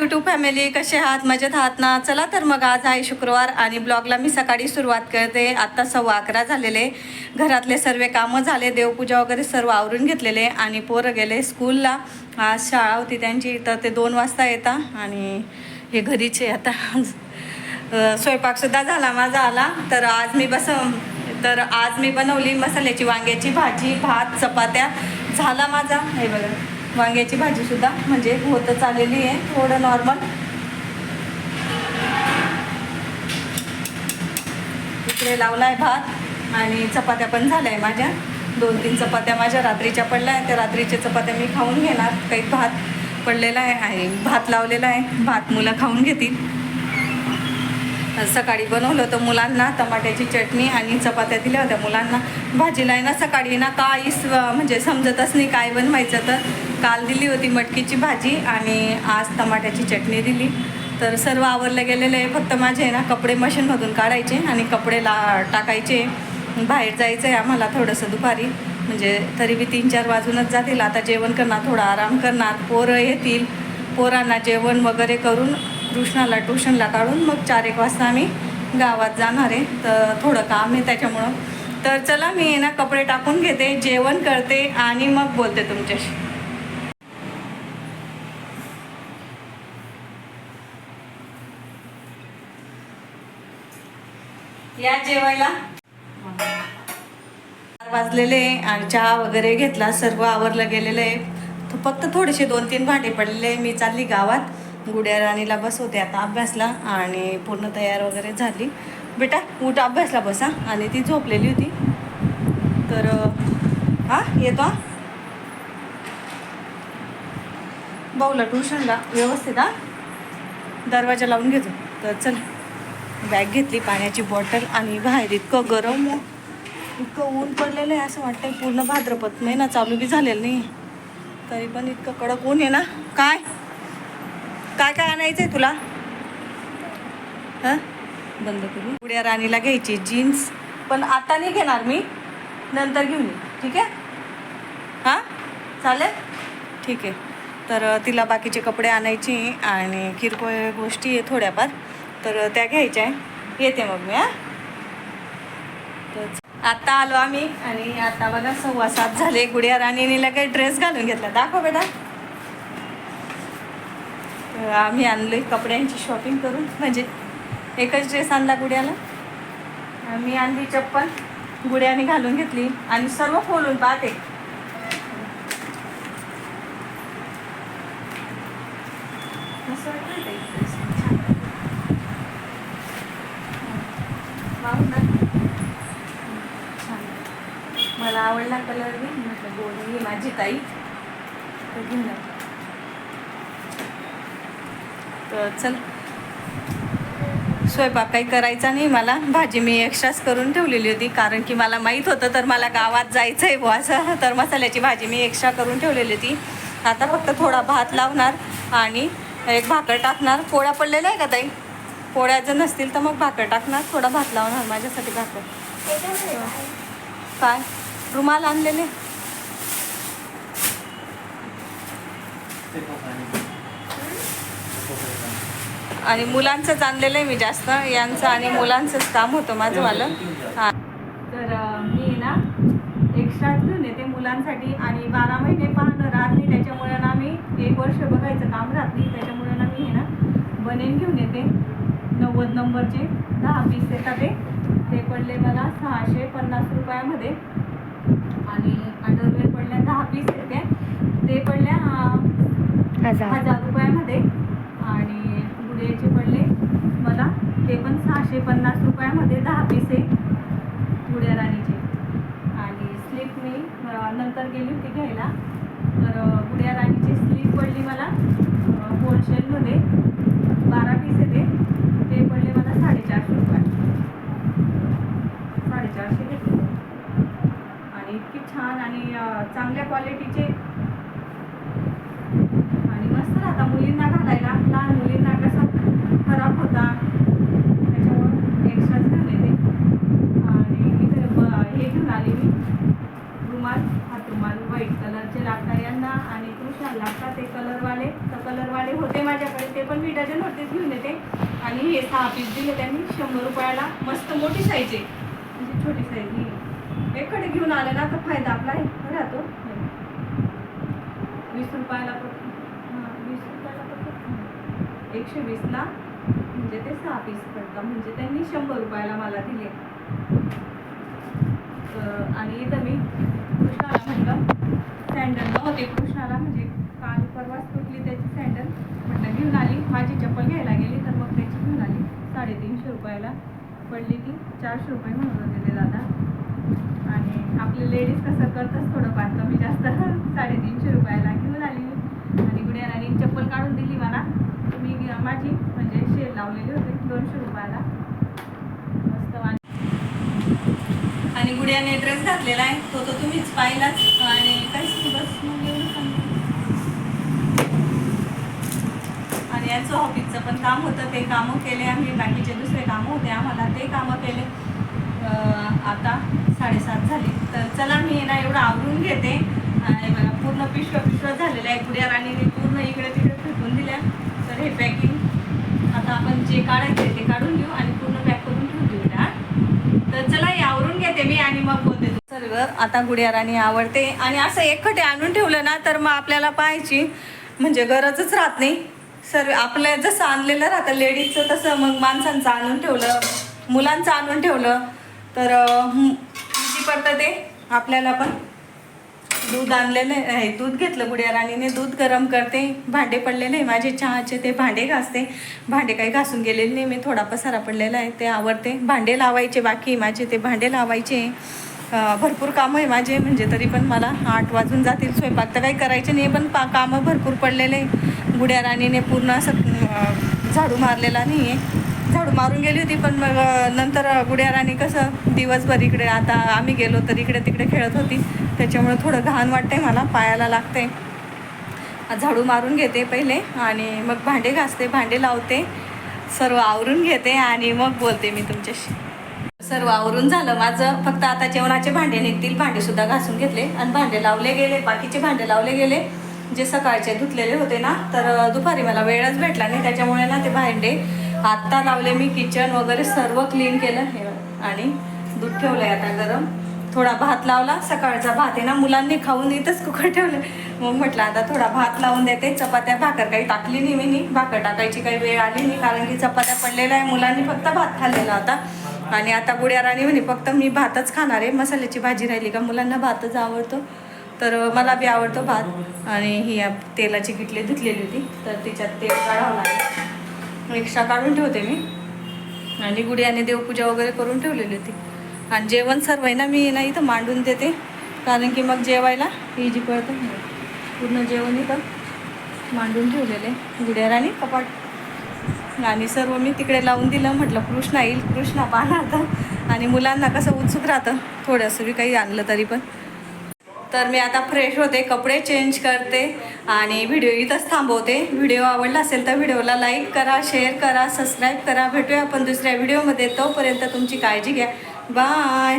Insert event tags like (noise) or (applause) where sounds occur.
YouTube family कसे आहात? मजेत आहात ना? चला तर मग आज आहे शुक्रवार आणि ब्लॉगला मी सकाळी सुरुवात करते. आत्ता सव्वा अकरा झालेले. घरातले सर्व कामं झाले. देवपूजा वगैरे सर्व आवरून घेतलेले आणि पोरं गेले स्कूलला. आज शाळा होती त्यांची तर ते दोन वाजता येतात आणि हे घरीचे आता स्वयंपाकसुद्धा झाला माझा आला. तर आज मी बस तर आज मी बनवली मसाल्याची वांग्याची भाजी भात चपात्या. झाला माझा. हे बघा. वांग्याची भाजीसुद्धा म्हणजे होतच आलेली आहे थोडं नॉर्मल इकडे लावलाय भात आणि चपात्या पण झाल्या आहे माझ्या. दोन तीन चपात्या माझ्या रात्रीच्या पडल्या आहेत. त्या रात्रीच्या चपात्या मी खाऊन घेणार. काही भात पडलेला आहे भात लावलेला आहे. भात मुलं खाऊन घेतील. सकाळी बनवलं होतं मुलांना टमाट्याची चटणी आणि चपात्या दिल्या होत्या मुलांना. भाजीला आहे ना सकाळी ना काहीच म्हणजे समजतच नाही काय बनवायचं तर. काल दिली होती मटकीची भाजी आणि आज टमाट्याची चटणी दिली. तर सर्व आवरलं गेलेलं आहे. फक्त माझे ना कपडे मशीनमधून काढायचे आणि कपडे ला टाकायचे. बाहेर जायचं आहे आम्हाला थोडंसं दुपारी. म्हणजे तरी बी तीन चार वाजूनच जातील. आता जेवण करणार थोडा आराम करणार. पोरं येतील. पोरांना जेवण वगैरे करून कृष्णाला ट्युशनला काढून मग चार एक वाजता आम्ही गावात जाणार आहे. तर थोडं काम आहे त्याच्यामुळं. तर चला मी ना कपडे टाकून घेते जेवण करते आणि मग बोलते तुमच्याशी. या जेवायला. चार वाजलेले आणि चहा वगैरे घेतला सर्व आवरलं गेलेलं आहे. फक्त थोडेसे दोन तीन भांडे पडलेले मी चालली गावात. गुड्या राणीला बसवते आता अभ्यासला आणि पूर्ण तयार वगैरे झाली. बेटा उठ अभ्यासला बसा. आणि ती झोपलेली होती. तर हा येतो हा. भाऊला ट्युशनला व्यवस्थित हा. दरवाजा लावून घेतो. तर चल बॅग घेतली पाण्याची बॉटल आणि बाहेर इतकं गरम इतकं ऊन पडलेलं आहे असं वाटतंय पूर्ण भाद्रपद महिना चालू बी झालेलं नाही तरी पण इतकं कडक ऊन आहे ना. काय? काय काय आणायचं आहे तुला? हां? बंद करू. उड्या राणीला घ्यायची जीन्स. पण आता नाही घेणार मी. नंतर घेऊन ये. ठीक आहे? हां? चालेल? ठीक आहे. तर तिला बाकीचे कपडे आणायचे आणि किरकोळ गोष्टी आहे थोड्याफार. तर त्या घ्यायच्या आहे. येते मग मी हां? तर आत्ता आलो आम्ही आणि आता बघा सव्वा सात झाले. गुडिया राणीने काही ड्रेस घालून घेतला. दाखव बेटा. तर आम्ही आहे कपड्यांची शॉपिंग करून. म्हणजे एकच ड्रेस आणला गुड्याला. मी आणली चप्पल. गुड्याने घालून घेतली. आणि सर्व खोलून पाहते. ना? छान. मला आवडला कलर बी. म्हटलं गोडी मी माझी ताई. तर घेऊन जा. तर चल. स्वयंपाक काही करायचा नाही मला. भाजी मी एक्स्ट्राच करून ठेवलेली होती. कारण की मला माहीत होतं तर मला गावात जायचं आहे बुवा असं. तर मसाल्याची भाजी मी एक्स्ट्रा करून ठेवलेली होती. आता फक्त थोडा भात लावणार आणि एक भाकर टाकणार. पोळ्या पडलेल्या आहे का ताई? पोळ्या जर नसतील तर मग भाकर टाकणार. थोडा भात लावणार माझ्यासाठी भाकर. काय? रुमाल आणलेले? आणि मुलांचंच आणलेलं आहे मी जास्त. यांचं आणि मुलांचंच काम होतं माझं वालं. हां. तर मी ना एक्स्ट्राच घेऊन येते मुलांसाठी आणि बारा महिने पाहणं राहत नाही त्याच्यामुळे ना मी एक वर्ष बघायचं काम राहत नाही. त्याच्यामुळे ना मी हे ना बनेन घेऊन येते. नव्वद नंबरचे दहा पीस येतात ते. ते पडले मला सहाशे पन्नास रुपयामध्ये. आणि अंडरवेअर पडल्या दहा पीस येते ते पडल्या हजार रुपयामध्ये. आणि द्यायचे पडले. मला ते पण सहाशे पन्नास रुपयामध्ये दहा पिसे उड्या राणीचे. आणि स्लीप मी नंतर गेली होती घ्यायला. तर उड्या राणीची स्लीप पडली मला होलसेलमध्ये बारा पीस येते ते. पडले मला साडेचारशे रुपये साडेचारशे घेतले. आणि इतकी छान आणि चांगल्या क्वालिटीचे व्हाईट कलरचे लागतात यांना आणि कृष्णा लागतात ते कलरवाले तर कलरवाले होते माझ्याकडे ते पण मी डझन होतेच घेऊन येते. आणि हे सहा पीस दिले त्यांनी शंभर रुपयाला. मस्त मोठी साईज आहे. म्हणजे छोटी साईज ही एकडे घेऊन आले ना तर फायदा आपला हे राहतो वीस रुपयाला वीस रुपयाला एकशे वीसला म्हणजे ते सहा पीस पडतात म्हणजे त्यांनी शंभर रुपयाला मला दिले. आणि इथं मी एक कृष्णाला म्हणजे काल परवाच तुटली त्याची सँडल म्हटलं घेऊन आली. माझी चप्पल घ्यायला गेली तर मग त्याची घेऊन आली. साडेतीनशे रुपयाला पडली ती. चारशे रुपये म्हणून होते ते दादा. आणि आपले लेडीज कसं करतच थोडंफार कमी जास्त. (laughs) साडेतीनशे रुपयाला घेऊन आली आणि गुड्यानाने चप्पल काढून दिली मला. मी माझी म्हणजे शेल लावलेली होते. दोनशे रुपयाला. मस्त आणि गुडियाने ड्रेस घातलेला आहे. तो तर तुम्हीच पाहिलाच आणि काहीच नाही बस मग एवढं सांगते. आमचं ऑफिसचं पण काम होतं. ते कामं केले आम्ही. बाकीचे दुसरे कामं होते. आम्हाला ते कामं केले. आता साडेसात झाले. तर चला मी ना एवढं आवरून घेते. आणि मला पूर्ण पिशव पिशव झालेलं आहे गुडिया राणीने पूर्ण इकडे तिकडे फेकून दिल्या. तर हे पॅकिंग आता आपण जे काढायचे ते काढून घेऊ आणि पूर्ण पॅक करून ठेवून देऊया तर चला हे आवरून घेते मी आणि मग बोलते सर्व आता गुडिया राणी आवडते. आणि असं एकखटे आणून ठेवलं ना तर मग आपल्याला पाहायची म्हणजे गरजच राहत नाही. सर्व आपल्या जसं आणलेलं राहतं लेडीजचं तसं मग माणसांचं आणून ठेवलं मुलांचं आणून ठेवलं तर किती पडतं ते? आपल्याला पण. दूध आणलेलं आहे दूध घेतलं गुडिया राणीने दूध गरम करते. भांडे पडलेले आहे माझे चहाचे ते भांडे घासते. भांडे काही घासून गेलेले नाही मी थोडा पसारा पडलेला आहे ते आवडते भांडे लावायचे बाकी माझे ते भांडे लावायचे. भरपूर कामं आहे माझे म्हणजे तरी पण मला आठ वाजून जातील स्वयंपाक. तर काही करायचे नाही पण पा कामं भरपूर पडलेले आहे. गुड्या राणीने पूर्ण असं झाडू मारलेला नाही आहे. झाडू मारून गेली होती पण मग नंतर गुड्या राणी कसं दिवसभर इकडे आता आम्ही गेलो तर इकडे तिकडे खेळत होती. त्याच्यामुळे थोडं घाण वाटते मला पायाला लागते झाडू मारून घेते पहिले आणि मग भांडे घासते भांडे लावते सर्व आवरून घेते आणि मग बोलते मी तुमच्याशी. सर्व आवरून झालं. माझं फक्त आता जेवणाचे भांडे निघतील. भांडे सुद्धा घासून घेतले. आणि भांडे लावले गेले. बाकीचे भांडे लावले गेले. जे सकाळचे धुतलेले होते ना तर दुपारी मला वेळच भेटला नाही. त्याच्यामुळे ना ते भांडे आत्ता लावले मी किचन वगैरे सर्व क्लीन केलं. हे आणि दूध ठेवलं आहे आता गरम. थोडा भात लावला. सकाळचा भात आहे ना मुलांनी खाऊन इथंच कुकर ठेवले मग म्हटलं आता थोडा भात लावून देते. चपात्या भाकर काही टाकली नाही मी. नी. भाकर टाकायची काही वेळ आली नाही. कारण की चपात्या पडलेल्या आहे. मुलांनी फक्त भात खाल्लेला होता. आणि आता गुड्या राणी म्हणे फक्त मी भातच खाणार आहे. मसाल्याची भाजी राहिली का? मुलांना भातच आवडतो. तर मला बी आवडतो भात. आणि ही तेलाची किटली धुतलेली होती. तर तिच्यात तेल काढावं लागेल. एक्स्ट्रा काढून ठेवते मी. आणि गुड्याने देवपूजा वगैरे करून ठेवलेली होती. आणि जेवण सर्व आहे ना मी नाही इथं मांडून देते. कारण की मग जेवायला इजी पडतं. पूर्ण जेवण इथं मांडून ठेवलेले गुड्याराने कपाट आणि सर्व मी तिकडे लावून दिलं. म्हटलं कृष्णा येईल कृष्णा पाहणार तर आणि मुलांना कसं उत्सुक राहतं थोडंसं बी काही आणलं तरी पण. तर मी आता फ्रेश होते कपडे चेंज करते आणि व्हिडिओ इथंच थांबवते. व्हिडिओ आवडला असेल तर व्हिडिओला लाईक करा शेअर करा सबस्क्राईब करा. भेटूया आपण दुसऱ्या व्हिडिओमध्ये तोपर्यंत तुमची काळजी घ्या. बाय